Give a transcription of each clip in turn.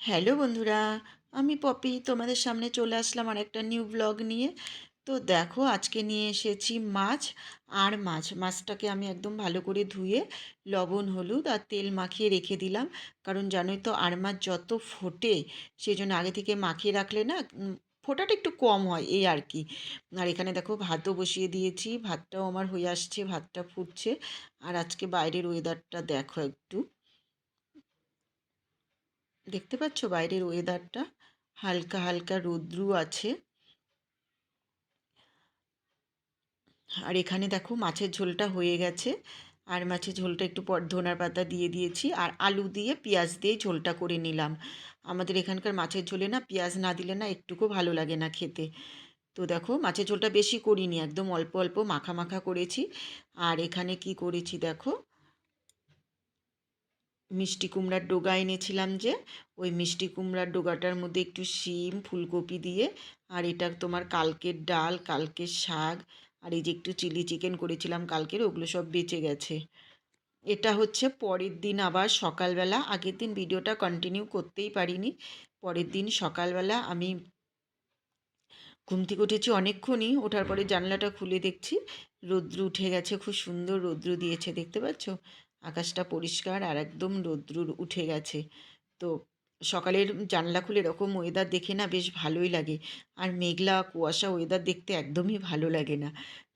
Hello বন্ধুরা, আমি poppy তোমাদের সামনে চলে আসলাম আর একটা নিউ ব্লগ নিয়ে। তো দেখো, আজকে নিয়ে এসেছি মাছ আর মাছ। মাছটাকে আমি একদম ভালো করে ধুয়ে লবণ, হলুদ আর তেল মাখিয়ে রেখে দিলাম। কারণ জানোই তো, আর মাছ যত ফোটে সেই জন্য আগে থেকে মাখিয়ে রাখলে না ফোটাটা একটু কম হয় এই আর কি। আর এখানে দেখো, ভাতও বসিয়ে দিয়েছি, ভাতটাও আমার হয়ে আসছে, ভাতটা ফুটছে। আর আজকে বাইরের ওয়েদারটা দেখো একটু। দেখতে পাচ্ছ বাইরের ওয়েদারটা হালকা হালকা রৌদ্রু আছে। আর এখানে দেখো মাছের ঝোলটা হয়ে গেছে। আর মাছের ঝোলটা একটু পর ধনার পাতা দিয়ে দিয়েছি। আর আলু দিয়ে পেঁয়াজ দিয়ে ঝোলটা করে নিলাম। আমাদের এখানকার মাছের ঝোলে না পেঁয়াজ না দিলে না একটুকু ভালো লাগে না খেতে। তো দেখো মাছের ঝোলটা বেশি করিনি, একদম অল্প অল্প মাখা মাখা করেছি। আর এখানে কি করেছি দেখো? মিষ্টি কুমড়ার ডোগা এনেছিলাম যে, ওই মিষ্টি কুমড়ার ডোগাটার মধ্যে একটু শিম, ফুলকপি দিয়ে, আর এটা তোমার কালকের ডাল, কালকের শাক, আর এই যে একটু চিলি চিকেন করেছিলাম কালকের, ওগুলো সব বেঁচে গেছে। এটা হচ্ছে পরের দিন আবার সকালবেলা, আগের দিন ভিডিওটা কন্টিনিউ করতেই পারিনি, পরের দিন সকালবেলা আমি ঘুম থেকে উঠেছি অনেকক্ষণই, ওঠার পরে জানলাটা খুলে দেখছি, রৌদ্র উঠে গেছে, খুব সুন্দর রৌদ্র দিয়েছে, দেখতে পাচ্ছ? আকাশটা পরিষ্কার আর একদম রৌদ্র উঠে গেছে। তো সকালের জানলা খুলে এরকম ওয়েদার দেখে না বেশ ভালোই লাগে। আর মেঘলা কুয়াশা ওয়েদার দেখতে একদমই ভালো লাগে না।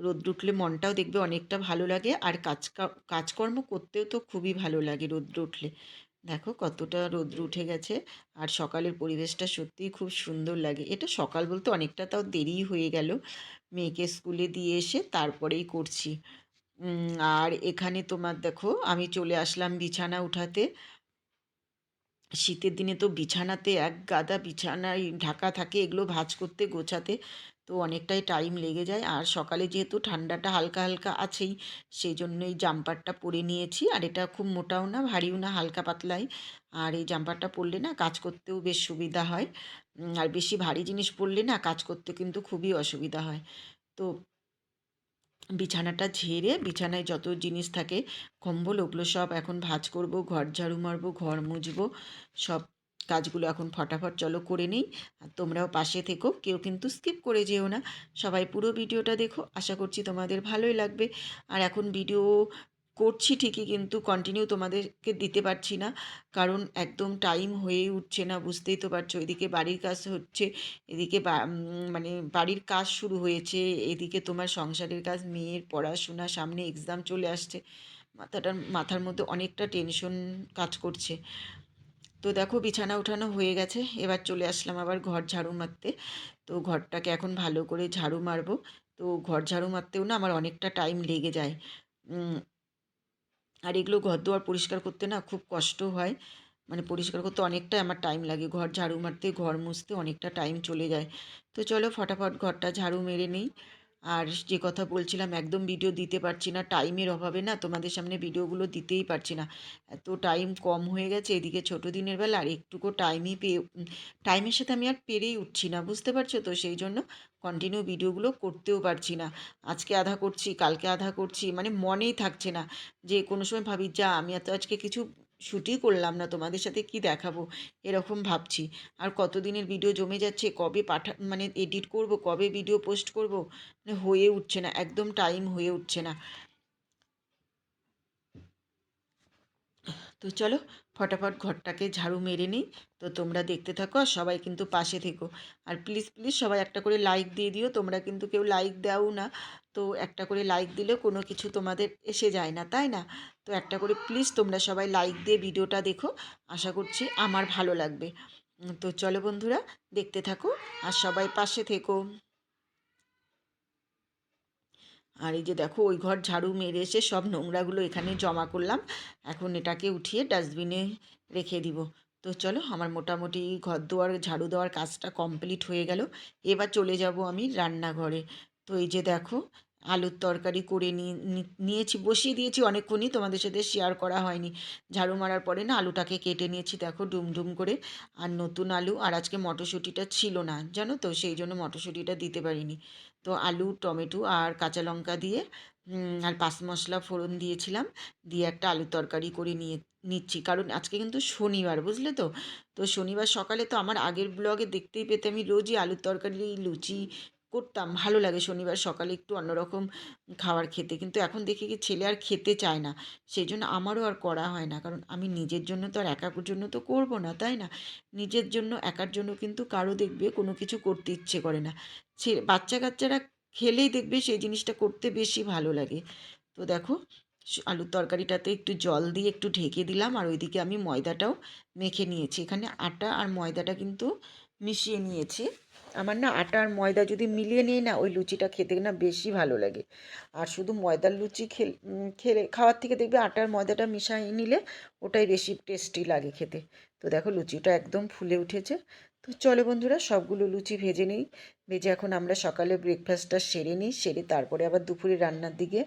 রোদ্র উঠলে মনটাও দেখবে অনেকটা ভালো লাগে আর কাজ কাজকর্ম করতেও তো খুবই ভালো লাগে রোদ্র উঠলে। দেখো কতটা রোদ্র উঠে গেছে আর সকালের পরিবেশটা সত্যিই খুব সুন্দর লাগে। এটা সকাল বলতে অনেকটা তাও দেরি হয়ে গেল। মেয়েকে স্কুলে দিয়ে এসে তারপরেই করছি। আর এখানে তোমার দেখো, আমি চলে আসলাম বিছানা উঠাতে। শীতের দিনে তো বিছানাতে এক গাদা বিছানায় ঢাকা থাকে, এগুলো ভাঁজ করতে, গোছাতে, তো অনেকটাই টাইম লেগে যায়। আর সকালে যেহেতু ঠান্ডাটা হালকা হালকা আছেই, সেই জন্য এই জাম্পারটা পরে নিয়েছি। আর এটা খুব মোটাও না, ভারীও না, হালকা পাতলাই। আর এই জাম্পারটা পরলে না কাজ করতেও বেশ সুবিধা হয়। আর বেশি ভারী জিনিস পরলে না কাজ করতে কিন্তু খুবই অসুবিধা হয়। তো বিছানাটা ঝেড়ে, বিছানায় যত জিনিস থাকে, কম্বল ওগুলো সব এখন ভাজ করব, ঘর ঝাড়ু মারবো, ঘর মুছবো, সব কাজগুলো এখন ফটাফট চলো করে নিই। আর তোমরাও পাশে থেকো, কেউ কিন্তু স্কিপ করে যেও না। সবাই পুরো ভিডিওটা দেখো, আশা করছি তোমাদের ভালোই লাগবে। আর এখন ভিডিও করছি ঠিকই কিন্তু কন্টিনিউ তোমাদেরকে দিতে পারছি না। কারণ একদম টাইম হয়েই উঠছে না, বুঝতেই তো পারছ। এদিকে বাড়ির কাজ হচ্ছে, এদিকে মানে বাড়ির কাজ শুরু হয়েছে, এদিকে তোমার সংসারের কাজ, মেয়ের পড়াশোনা, সামনে এক্সাম চলে আসছে। মাথাটার মাথার মধ্যে অনেকটা টেনশন কাজ করছে। তো দেখো বিছানা উঠানো হয়ে গেছে, এবার চলে আসলাম আবার ঘর ঝাড়ু মারতে। তো ঘরটাকে এখন ভালো করে ঝাড়ু মারবো। তো ঘর ঝাড়ু মারতেও না আমার অনেকটা টাইম লেগে যায়। আর এগুলো ঘর দুয়ার পরিষ্কার করতে না খুব কষ্ট হয়। মানে পরিষ্কার করতে অনেকটাই আমার টাইম লাগে। ঘর ঝাড়ু মারতে, ঘর মুছতে অনেকটা টাইম চলে যায়। তো চলো ফটাফট ঘরটা ঝাড়ু মেরে নিই। আর যে কথা বলছিলাম, একদম ভিডিও দিতে পারছি না। টাইমের অভাবে না তোমাদের সামনে ভিডিওগুলো দিতেই পারছি না। এত টাইম কম হয়ে গেছে এদিকে ছোটো দিনের বেলা। আর একটুকু টাইমই পেয়ে টাইমের সাথে আমি আর পেরেই উঠছি না। বুঝতে পারছ তো? সেই জন্য কন্টিনিউ ভিডিওগুলো করতেও পারছি না। আজকে আধা করছি, কালকে আধা করছি মানে মনেই থাকছে না। যে কোনো সময় ভাবি, যা, আমি এত আজকে কিছু শ্যুটই করলাম না, তোমাদের সাথে কি দেখাবো? এরকম ভাবছি। আর কতদিনের ভিডিও জমে যাচ্ছে, কবে পাঠা মানে এডিট করব, কবে ভিডিও পোস্ট করব মানে হয়ে উঠছে না, একদম টাইম হয়ে উঠছে না। তো চলো ফটাফট ঘরটাকে ঝাড়ু মেরে নিই। তো তোমরা দেখতে থাকো আর সবাই কিন্তু পাশে থেকো। আর প্লিজ প্লিজ সবাই একটা করে লাইক দিয়ে দিও। তোমরা কিন্তু কেউ লাইক দাও না। তো একটা করে লাইক দিলেও কোনো কিছু তোমাদের এসে যায় না, তাই না? তো একটা করে প্লিজ তোমরা সবাই লাইক দিয়ে ভিডিওটা দেখো। আশা করছি আমার ভালো লাগবে। তো চলো বন্ধুরা, দেখতে থাকো আর সবাই পাশে থেকো। আর এই যে দেখো, ওই ঘর ঝাড়ু মেরে এসে সব নোংরাগুলো এখানে জমা করলাম। এখন এটাকে উঠিয়ে ডাস্টবিনে রেখে দিব। তো চলো, আমার মোটামুটি ঘর দুয়ার, ঝাড়ু দেওয়ার কাজটা কমপ্লিট হয়ে গেল। এবার চলে যাব আমি রান্নাঘরে। তো এই যে দেখো, আলুর তরকারি করে নিয়েছি, বসিয়ে দিয়েছি অনেকক্ষণই, তোমাদের সাথে শেয়ার করা হয়নি। ঝাড়ু মারার পরে না আলুটাকে কেটে নিয়েছি, দেখো ডুম ডুম করে। আর নতুন আলু, আর আজকে মটরশুঁটিটা ছিল না, জানো তো, সেই জন্য মটরশুঁটিটা দিতে পারিনি। তো আলু, টমেটো আর কাঁচা লঙ্কা দিয়ে আর পাঁচ মশলা ফোড়ন দিয়েছিলাম। দিয়ে একটা আলু তরকারি করে নিয়ে, নিচ্ছি। কারণ আজকে কিন্তু শনিবার, বুঝলে তো? তো শনিবার সকালে তো আমার আগের ব্লগে দেখতেই পেতে আমি রোজই আলুর তরকারি, লুচি করতাম। ভালো লাগে শনিবার সকালে একটু অন্যরকম খাবার খেতে। কিন্তু এখন দেখি কি ছেলে আর খেতে চায় না। সেই জন্য আমারও আর করা হয় না। কারণ আমি নিজের জন্য তো আর একার জন্য তো করব না, তাই না? নিজের জন্য, একার জন্য কিন্তু কারও দেখবে কোনো কিছু করতে ইচ্ছে করে না। বাচ্চা কাচ্চারা খেলেই দেখবে সেই জিনিসটা করতে বেশি ভালো লাগে। তো দেখো আলুর তরকারিটাতে একটু জল দিয়ে একটু ঢেকে দিলাম। আর ওইদিকে আমি ময়দাটাও মেখে নিয়েছি। এখানে আটা আর ময়দাটা কিন্তু মিশিয়ে নিয়েছি। আমার না আটা আর ময়দা যদি মিলিয়ে নিই না, ওই লুচিটা খেতে না বেশি ভালো লাগে। আর শুধু ময়দার লুচি খেল খেলে, খাওয়ার থেকে দেখবে আটার ময়দাটা মিশাই নিলে ওটাই বেশি টেস্টি লাগে খেতে। তো দেখো লুচিটা একদম ফুলে উঠেছে। তো চলো বন্ধুরা, সবগুলো লুচি ভেজে নিই। ভেজে এখন আমরা সকালে ব্রেকফাস্টটা সেরে নিই, সেরে তারপরে আবার দুপুরে রান্নার দিকে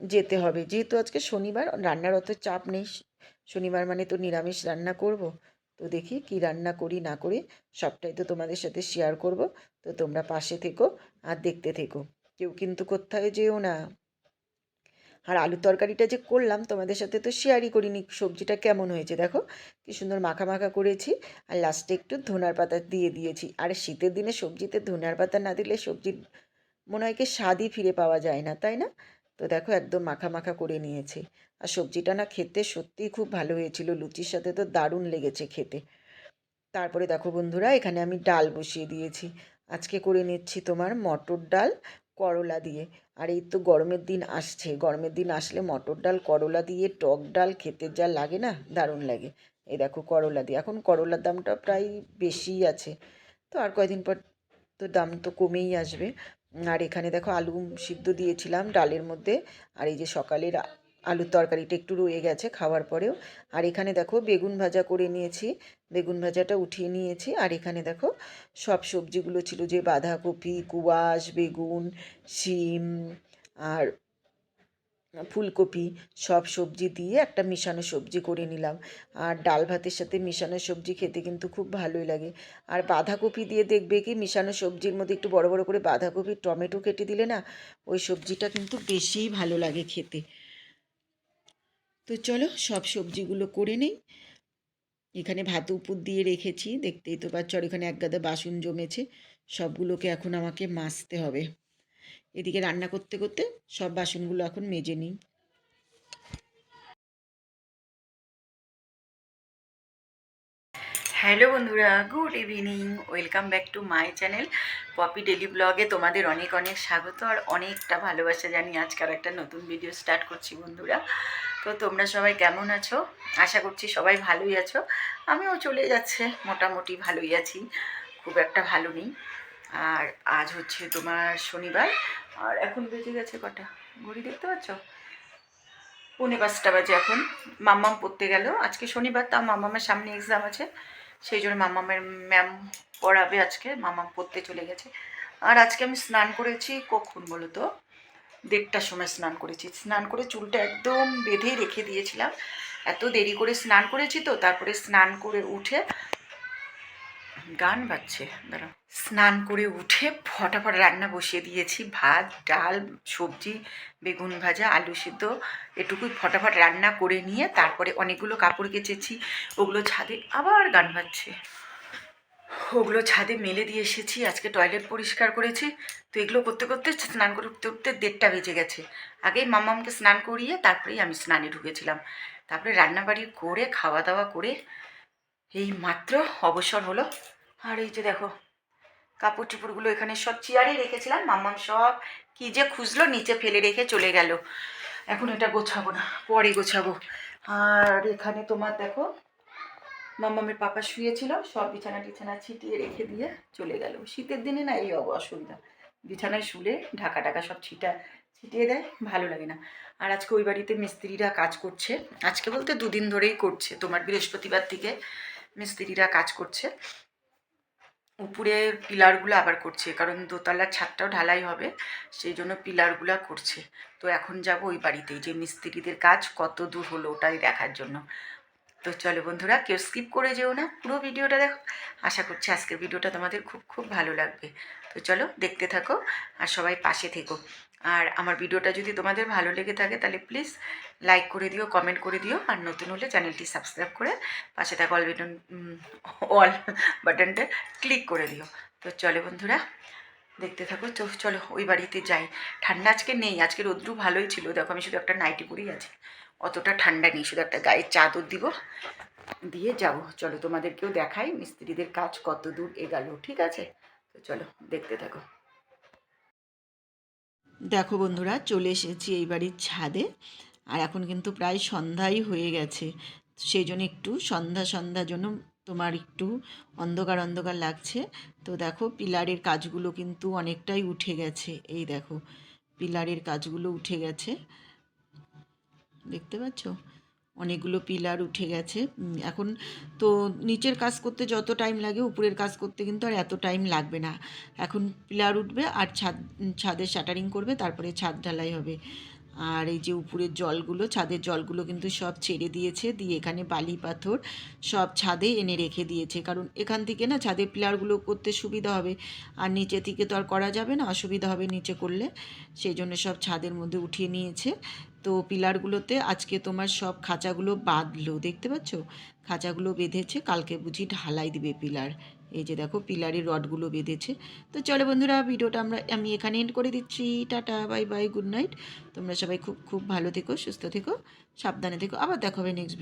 যেতে হবে। যেহেতু আজকে শনিবার, রান্নার অত চাপ নেই। শনিবার মানে তো নিরামিষ রান্না করব। তো দেখি কি রান্না করি, না করি, সবটাই তো তোমাদের সাথে শেয়ার করব। তো তোমরা পাশে থেকো আর দেখতে থেকো। কেউ কিন্তু কোথাও যেও না। আর আলু তরকারিটা যে করলাম, তোমাদের সাথে তো শেয়ারই করিনি। সবজিটা কেমন হয়েছে দেখো? কি সুন্দর মাখা মাখা করেছি। আর লাস্টে একটু ধনার পাতা দিয়ে দিয়েছি। আর শীতের দিনে সবজিতে ধনার পাতা না দিলে সবজির মনে হয় কি স্বাদই ফিরে পাওয়া যায় না, তাই না? তো দেখো একদম মাখা মাখা করে নিয়েছি। আর সবজিটা না খেতে সত্যিই খুব ভালো হয়েছিল। লুচির সাথে তো দারুণ লেগেছে খেতে। তারপরে দেখো বন্ধুরা, এখানে আমি ডাল বসিয়ে দিয়েছি। আজকে করে নিচ্ছি তোমার মটর ডাল করলা দিয়ে। আর এই তো গরমের দিন আসছে। গরমের দিন আসলে মটর ডাল, করলা দিয়ে টক ডাল খেতে যা লাগে না, দারুণ লাগে। এই দেখো করলা দিয়ে। এখন করলার দামটা প্রায় বেশিই আছে। তো আর কয়দিন পর তো দাম তো কমেই আসবে। আর এখানে দেখো আলু সিদ্ধ দিয়েছিলাম ডালের মধ্যে। আর এই যে সকালের আলুর তরকারিটা একটু রয়ে গেছে খাওয়ার পরেও। আর এখানে দেখো বেগুন ভাজা করে নিয়েছি। বেগুন ভাজাটা উঠিয়ে নিয়েছি। আর এখানে দেখো সব সবজিগুলো ছিল যে বাঁধাকপি, কুয়াশ, বেগুন, শিম আর ফুলকপি সব সবজি দিয়ে একটা মিশানো সবজি করে নিলাম। আর ডাল ভাতের সাথে মিশানো সবজি খেতে কিন্তু খুব ভালোই লাগে। আর বাঁধাকপি দিয়ে দেখবে কি মিশানো সবজির মধ্যে একটু বড় বড় করে বাঁধাকপি টমেটো কেটে দিলে না, ওই সবজিটা কিন্তু বেশিই ভালো লাগে খেতে। তো চলো সব সবজিগুলো করে নেই। এখানে ভাত উপর দিয়ে রেখেছি, দেখতেই তো পাচ্ছ আর এখানে এক গাদা বাসন জমেছে। সবগুলোকে এখন আমাকে মাজতে হবে। এদিকে রান্না করতে করতে সব বাসনগুলো এখন মেজে নিই। হ্যালো বন্ধুরা, good evening. Welcome back to my channel. Poppy daily ব্লগে তোমাদের অনেক অনেক স্বাগত আর অনেকটা ভালোবাসা জানি আজকাল একটা নতুন ভিডিও স্টার্ট করছি বন্ধুরা। তো তোমরা সবাই কেমন আছো? আশা করছি সবাই ভালোই আছো। আমিও চলে যাচ্ছে, মোটামুটি ভালোই আছি, খুব একটা ভালো নেই। আর আজ হচ্ছে তোমার শনিবার, আর এখন বেজে গেছে কটা? ঘড়ি দেখতে পাচ্ছ? পৌনে পাঁচটা বাজে এখন। মাম্মাম পড়তে গেল। আজকে শনিবার তা মাম্মামের সামনে এক্সাম আছে। সেই জন্য মাম্মামের ম্যাম পড়াবে আজকে। মামাম পড়তে চলে গেছে। আর আজকে আমি স্নান করেছি কখন বলো তো? দেড়টার সময় স্নান করেছি। স্নান করে চুলটা একদম বেঁধে রেখে দিয়েছিলাম। এত দেরি করে স্নান করেছি তো, তারপরে স্নান করে উঠে গান বাজছে। দাঁড়াও। স্নান করে উঠে ফটাফট রান্না বসিয়ে দিয়েছি। ভাত, ডাল, সবজি, বেগুন ভাজা, আলু সিদ্ধ, এটুকুই ফটাফট রান্না করে নিয়ে তারপরে অনেকগুলো কাপড় কেচেছি। ওগুলো ছাদে আবার গান বাজছে। ওগুলো ছাদে মেলে দিয়ে এসেছি, আজকে টয়লেট পরিষ্কার করেছি। তো এগুলো করতে করতে স্নান করে উঠতে উঠতে দেড়টা বেজে গেছে। আগেই মামামকে স্নান করিয়ে তারপরেই আমি স্নানে ঢুকেছিলাম। তারপরে রান্নাবাড়ি করে খাওয়া দাওয়া করে এই মাত্র অবসর হলো। আর এই যে দেখো কাপড় চোপড়গুলো এখানে সব চেয়ারেই রেখেছিলাম, মাম্মাম সব কি যে খুঁজলো, নিচে ফেলে রেখে চলে গেল। এখন এটা গোছাবো না, পরে গোছাবো। আর এখানে তোমার দেখো মাম্মামের পাপা শুয়েছিল, সব বিছানা টিছানা ছিটিয়ে রেখে দিয়ে চলে গেল। শীতের দিনে না এই অব- অসুবিধা। বিছানায় শুলে ঢাকা টাকা সব ছিটা, ছিটিয়ে দেয়, ভালো লাগে না। আর আজকে ওই বাড়িতে মিস্ত্রিরা কাজ করছে। আজকে বলতে দুদিন ধরেই করছে। তোমার বৃহস্পতিবার থেকে মিস্ত্রিরা কাজ করছে। উপরে পিলারগুলো আবার করছে, কারণ দোতলার ছাদটাও ঢালাই হবে, সেই জন্য পিলারগুলো করছে। তো এখন যাব ওই বাড়িতেই। যে মিস্ত্রিদের কাজ কত দূর হলো ওটাই দেখার জন্য। তো চলো বন্ধুরা, কেউ স্কিপ করে যেও না, পুরো ভিডিওটা দেখো। আশা করছি আজকের ভিডিওটা তোমাদের খুব খুব ভালো লাগবে। তো চলো, দেখতে থাকো আর সবাই পাশে থেকো। আর আমার ভিডিওটা যদি তোমাদের ভালো লেগে থাকে, তাহলে প্লিজ লাইক করে দিও কমেন্ট করে দিও, আর নতুন হলে চ্যানেলটি সাবস্ক্রাইব করে পাশে থাকা অল বাটন অল বাটনটা ক্লিক করে দিও। তো চলো বন্ধুরা, দেখতে থাকো। তো চলো, ওই বাড়িতে যাই। ঠান্ডা আজকে নেই, আজকে রোদ্রু ভালোই ছিল। দেখো, আমি শুধু একটা নাইটি পরেই আছি। অতটা ঠান্ডা নেই, শুধু একটা গায়ে চাদর দিব। দিয়ে যাব। চলো তোমাদেরকেও দেখাই, মিস্ত্রিদের কাজ কত দূর এগালো, ঠিক আছে? তো চলো, দেখতে থাকো। দেখো বন্ধুরা, চলে এসেছি এই বাড়ির ছাদে। আর এখন কিন্তু প্রায় সন্ধ্যাই হয়ে গেছে। সেই জন্য একটু সন্ধ্যা সন্ধ্যার জন্য তোমার একটু অন্ধকার অন্ধকার লাগছে। তো দেখো, পিলারের কাজগুলো কিন্তু অনেকটাই উঠে গেছে। এই দেখো, পিলারের কাজগুলো উঠে গেছে। দেখতে পাচ্ছ? অনেকগুলো পিলার উঠে গেছে। এখন তো নিচের কাজ করতে যত টাইম লাগে, উপরের কাজ করতে কিন্তু আর এত টাইম লাগবে না। এখন পিলার উঠবে আর ছাদ ছাদের শাটারিং করবে, তারপরে ছাদ ঢালাই হবে। আর এই যে উপরের জলগুলো, ছাদের জলগুলো কিন্তু সব ছেড়ে দিয়েছে, দিয়ে এখানে বালি পাথর সব ছাদে এনে রেখে দিয়েছে। কারণ এখান থেকে না ছাদের পিলারগুলো করতে সুবিধা হবে। আর নিচে থেকে তো আর করা যাবে না, অসুবিধা হবে নিচে করলে। সেই জন্য সব ছাদের মধ্যে উঠিয়ে নিয়েছে। তো পিলারগুলোতে আজকে তোমার সব খাঁচাগুলো বাঁধলো, দেখতে পাচ্ছ? খাঁচাগুলো বেঁধেছে, কালকে বুঝি ঢালাই দিবে পিলার। এই যে দেখো পিলারের রডগুলো বেঁধেছে। তো চলে বন্ধুরা, ভিডিওটা আমরা, আমি এখানে এন্ড করে দিচ্ছি। Tata, bye bye good night তোমরা সবাই খুব খুব ভালো থেকো, সুস্থ থেকো, সাবধানে থেকো। আবার দেখো হবে নেক্সট